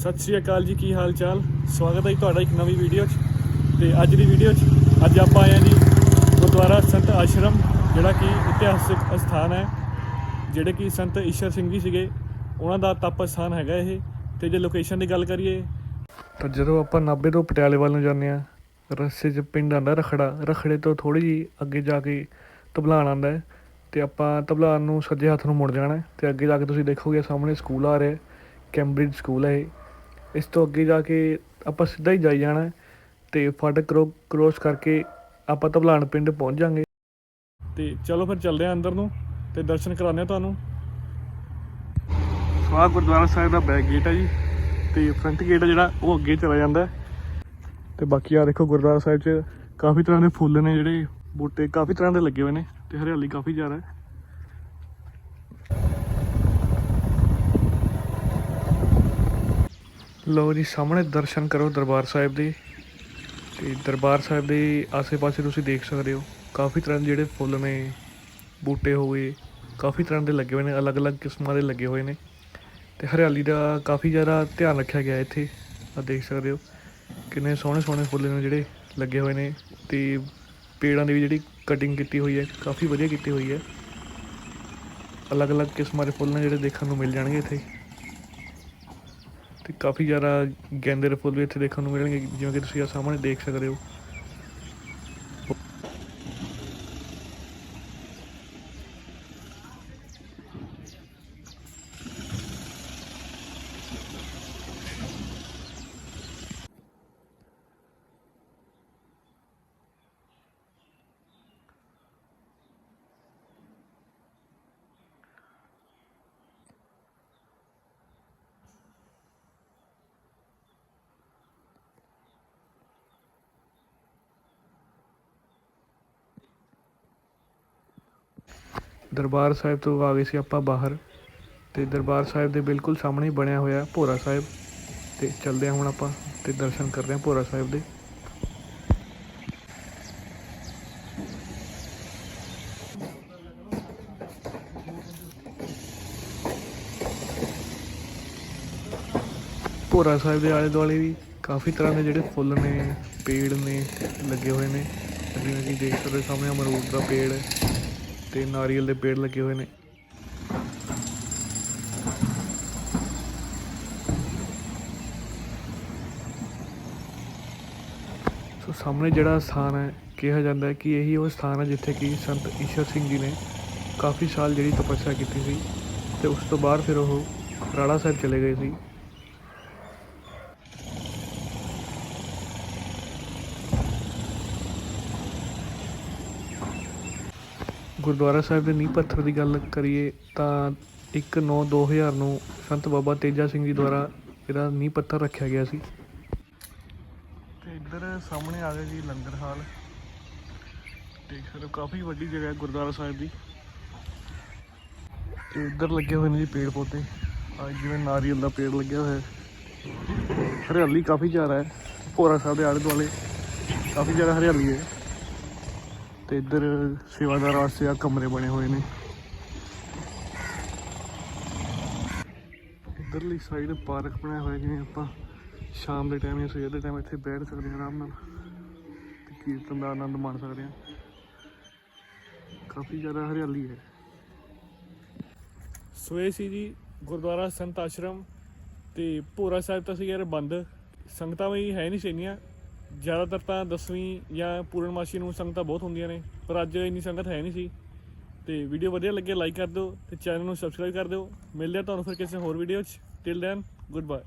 ਸਤਿ ਸ਼੍ਰੀ ਅਕਾਲ ਜੀ, ਕੀ ਹਾਲ ਚਾਲ ਸਵਾਗਤ ਹੈ ਜੀ ਤੁਹਾਡਾ ਇੱਕ ਨਵੀਂ ਵੀਡੀਓ 'ਚ। ਤੇ ਅੱਜ ਦੀ ਵੀਡੀਓ 'ਚ ਅੱਜ ਆਪਾਂ ਆਏ ਹਾਂ ਜੀ ਗੁਰਦੁਆਰਾ ਸੰਤ ਆਸ਼ਰਮ, ਜਿਹੜਾ ਕਿ ਇਤਿਹਾਸਿਕ ਸਥਾਨ ਹੈ, ਜਿਹੜੇ ਕਿ ਸੰਤ ਈਸ਼ਰ ਸਿੰਘ ਜੀ ਸੀਗੇ। ਉਹਨਾਂ ਦਾ ਤਪ ਸਥਾਨ ਹੈਗਾ ਇਹ। ਤੇ ਜੇ ਲੋਕੇਸ਼ਨ ਦੀ ਗੱਲ ਕਰੀਏ, ਤਾਂ ਜਦੋਂ ਆਪਾਂ ਨਾਭੇ ਤੋਂ ਪਟਿਆਲੇ ਵੱਲ ਨੂੰ ਜਾਂਦੇ ਆ ਰਸਤੇ 'ਚ ਪਿੰਡ ਆਂਦਾ ਰਖੜਾ। ਰਖੜੇ ਤੋਂ ਥੋੜੀ ਜੀ ਅੱਗੇ ਜਾ ਕੇ ਤਬਲਾਨ ਆਂਦਾ ਹੈ। ਤੇ ਆਪਾਂ ਤਬਲਾਨ ਨੂੰ ਸੱਜੇ ਹੱਥ ਨੂੰ ਮੁੜ ਜਾਣਾ ਹੈ। ਤੇ ਅੱਗੇ ਜਾ ਕੇ ਤੁਸੀਂ ਦੇਖੋਗੇ ਸਾਹਮਣੇ ਸਕੂਲ ਆ ਰਿਹਾ ਕੈਂਬਰਿਜ ਸਕੂਲ ਹੈ ਇਹ। ਇਸ ਤੋਂ ਅੱਗੇ ਜਾ ਕੇ ਆਪਾਂ ਸਿੱਧਾ ਹੀ ਜਾਈ ਜਾਣਾ ਹੈ ਤੇ ਫਾਟਕ ਕਰੋ ਕ੍ਰੋਸ ਕਰਕੇ ਆਪਾਂ ਧਬਲਾਨ ਪਿੰਡ ਪਹੁੰਚ ਜਾਾਂਗੇ। ਤੇ ਚਲੋ ਫਿਰ ਚੱਲਦੇ ਹਾਂ ਅੰਦਰ ਨੂੰ ਤੇ ਦਰਸ਼ਨ ਕਰਾਉਂਦੇ ਹਾਂ ਤੁਹਾਨੂੰ। ਸਵਾਹ ਗੁਰਦੁਆਰਾ ਸਾਹਿਬ ਦਾ ਬੈਕ ਗੇਟ ਹੈ ਜੀ ਤੇ ਫਰੰਟ ਗੇਟ ਹੈ ਜਿਹੜਾ ਉਹ ਅੱਗੇ ਚਲਾ ਜਾਂਦਾ ਤੇ ਬਾਕੀ ਆ ਦੇਖੋ ਗੁਰਦੁਆਰਾ ਸਾਹਿਬ 'ਚ ਕਾਫੀ ਤਰ੍ਹਾਂ ਦੇ ਫੁੱਲ ਨੇ ਜਿਹੜੇ ਬੂਟੇ ਕਾਫੀ ਤਰ੍ਹਾਂ ਦੇ ਲੱਗੇ ਹੋਏ ਨੇ ਤੇ ਹਰਿਆਲੀ ਕਾਫੀ ਜ਼ਿਆਦਾ ਹੈ। ਲਓ ਜੀ, ਸਾਹਮਣੇ ਦਰਸ਼ਨ ਕਰੋ ਦਰਬਾਰ ਸਾਹਿਬ ਦੇ। ਤੇ ਦਰਬਾਰ ਸਾਹਿਬ ਦੇ ਆਸੇ-ਪਾਸੇ ਤੁਸੀਂ ਦੇਖ ਸਕਦੇ ਹੋ, ਕਾਫੀ ਤਰ੍ਹਾਂ ਦੇ ਜਿਹੜੇ ਫੁੱਲ ਨੇ, ਬੂਟੇ ਹੋ ਗਏ, ਕਾਫੀ ਤਰ੍ਹਾਂ ਦੇ ਲੱਗੇ ਹੋਏ ਨੇ, ਅਲੱਗ-ਅਲੱਗ ਕਿਸਮਾਂ ਦੇ ਲੱਗੇ ਹੋਏ ਨੇ। ਤੇ ਹਰਿਆਲੀ ਦਾ ਕਾਫੀ ਜ਼ਿਆਦਾ ਧਿਆਨ ਰੱਖਿਆ ਗਿਆ ਇੱਥੇ ਆ ਦੇਖ ਸਕਦੇ ਹੋ, ਕਿੰਨੇ ਸੋਹਣੇ ਸੋਹਣੇ ਫੁੱਲ ਨੇ ਜਿਹੜੇ ਲੱਗੇ ਹੋਏ ਨੇ। ਤੇ ਪੇੜਾਂ ਦੀ ਵੀ ਜਿਹੜੀ ਕਟਿੰਗ ਕੀਤੀ ਹੋਈ ਹੈ, ਕਾਫੀ ਵਧੀਆ ਕੀਤੀ ਹੋਈ ਹੈ। ਅਲੱਗ-ਅਲੱਗ ਕਿਸਮਾਂ ਦੇ ਫੁੱਲ ਨੇ ਜਿਹੜੇ ਦੇਖਣ ਨੂੰ ਮਿਲ ਜਾਣਗੇ ਇੱਥੇ। ਤੇ ਕਾਫੀ ਜ਼ਿਆਦਾ ਗੈਂਦੇ ਦੇ ਫੁੱਲ ਵੀ ਇੱਥੇ ਦੇਖਣ ਨੂੰ ਮਿਲਣਗੇ, ਜਿਵੇਂ ਕਿ ਤੁਸੀਂ ਆ ਸਾਹਮਣੇ ਦੇਖ ਸਕਦੇ ਹੋ। ਦਰਬਾਰ ਸਾਹਿਬ ਤੋਂ ਆ ਗਏ ਸੀ ਆਪਾਂ ਬਾਹਰ ਤੇ ਦਰਬਾਰ ਸਾਹਿਬ ਦੇ ਬਿਲਕੁਲ ਸਾਹਮਣੇ ਹੀ ਬਣਿਆ ਹੋਇਆ ਭੋਰਾ ਸਾਹਿਬ ਤੇ ਚੱਲਦੇ ਹਾਂ ਹੁਣ ਆਪਾਂ ਤੇ ਦਰਸ਼ਨ ਕਰਦੇ ਹਾਂ ਭੋਰਾ ਸਾਹਿਬ ਦੇ। ਭੋਰਾ ਸਾਹਿਬ ਦੇ ਆਲੇ ਦੁਆਲੇ ਵੀ ਕਾਫੀ ਤਰ੍ਹਾਂ ਦੇ ਜਿਹੜੇ ਫੁੱਲ ਨੇ, ਪੇੜ ਨੇ, ਲੱਗੇ ਹੋਏ ਨੇ। ਜਿਵੇਂ ਕਿ ਦੇਖ ਸਕਦੇ ਹੋ ਸਾਹਮਣੇ ਅਮਰੂਦ ਦਾ ਪੇੜ ਹੈ। ਤੇ ਨਾਰੀਅਲ ਦੇ ਪੇੜ ਲੱਗੇ ਹੋਏ ਨੇ। ਸੋ ਸਾਹਮਣੇ ਜਿਹੜਾ ਸਥਾਨ ਹੈ, ਕਿਹਾ ਜਾਂਦਾ ਹੈ ਕਿ ਇਹੀ ਉਹ ਸਥਾਨ ਹੈ ਜਿੱਥੇ ਕਿ ਸੰਤ ਈਸ਼ਰ ਸਿੰਘ ਜੀ ਨੇ ਕਾਫੀ ਸਾਲ ਜਿਹੜੀ ਤਪੱਸਿਆ ਕੀਤੀ ਸੀ ਤੇ ਉਸ ਤੋਂ ਬਾਅਦ ਫਿਰ ਉਹ ਰਾੜਾ ਸਾਹਿਬ ਚਲੇ ਗਏ ਸੀ। ਗੁਰਦੁਆਰਾ ਸਾਹਿਬ ਦੇ ਨੀਂਹ ਪੱਥਰ ਦੀ ਗੱਲ ਕਰੀਏ ਤਾਂ 1/9/2000 ਨੂੰ ਸੰਤ ਬਾਬਾ ਤੇਜਾ ਸਿੰਘ ਜੀ ਦੁਆਰਾ ਇਹਦਾ ਨੀਂਹ ਪੱਥਰ ਰੱਖਿਆ ਗਿਆ ਸੀ। ਤੇ ਇੱਧਰ ਸਾਹਮਣੇ ਆ ਗਿਆ ਜੀ ਲੰਗਰ ਹਾਲ। ਦੇਖ ਸਕਦੇ ਹੋ ਕਾਫੀ ਵੱਡੀ ਜਗ੍ਹਾ ਹੈ ਗੁਰਦੁਆਰਾ ਸਾਹਿਬ ਦੀ। ਤੇ ਇੱਧਰ ਲੱਗੇ ਹੋਏ ਨੇ ਜੀ ਪੇੜ ਪੌਦੇ। ਆ ਜਿਵੇਂ ਨਾਰੀਅਲ ਦਾ ਪੇੜ ਲੱਗਿਆ ਹੋਇਆ ਹੈ। ਹਰਿਆਲੀ ਕਾਫੀ ਜ਼ਿਆਦਾ ਹੈ। ਭੋਰਾ ਸਾਹਿਬ ਦੇ ਆਲੇ ਦੁਆਲੇ ਕਾਫੀ ਜ਼ਿਆਦਾ ਹਰਿਆਲੀ ਹੈ। ਤੇ ਇੱਧਰ ਸੇਵਾਦਾਰ ਵਾਸਤੇ ਆ ਕਮਰੇ ਬਣੇ ਹੋਏ ਨੇ। ਇੱਧਰਲੀ ਸਾਈਡ ਪਾਰਕ ਬਣਾਇਆ ਹੋਇਆ ਜਿਵੇਂ ਆਪਾਂ ਸ਼ਾਮ ਦੇ ਟਾਈਮ ਜਾਂ ਸਵੇਰ ਦੇ ਟਾਈਮ ਇੱਥੇ ਬੈਠ ਸਕਦੇ ਹਾਂ ਆਰਾਮ ਨਾਲ ਤੇ ਕੀਰਤਨ ਦਾ ਆਨੰਦ ਮਾਣ ਸਕਦੇ ਹਾਂ। ਕਾਫੀ ਜ਼ਿਆਦਾ ਹਰਿਆਲੀ ਹੈ। ਸਵੇ ਸੀ ਜੀ, ਗੁਰਦੁਆਰਾ ਸੰਤ ਆਸ਼ਰਮ ਤੇ ਭੋਰਾ ਸਾਹਿਬ ਤਾਂ ਸੀ ਯਾਰ ਬੰਦ। ਸੰਗਤਾਂ ਵੀ ਹੈ ਨਹੀਂ ਸੀਨੀਆਂ ਜ਼ਿਆਦਾਤਰ ਤਾਂ ਦਸਵੀਂ ਜਾਂ ਪੂਰਨਮਾਸ਼ੀ ਨੂੰ ਸੰਗਤਾਂ ਬਹੁਤ ਹੁੰਦੀਆਂ ਨੇ, ਪਰ ਅੱਜ ਇੰਨੀ ਸੰਗਤ ਹੈ ਨਹੀਂ ਸੀ। ਤੇ ਵੀਡੀਓ ਵਧੀਆ ਲੱਗੇ ਲਾਈਕ ਕਰ ਦਿਓ ਤੇ ਚੈਨਲ ਨੂੰ ਸਬਸਕ੍ਰਾਈਬ ਕਰ ਦਿਓ। ਮਿਲਦੇ ਆ ਤੁਹਾਨੂੰ ਫਿਰ ਕਿਸੇ ਹੋਰ ਵੀਡੀਓ 'ਚ। Till then good bye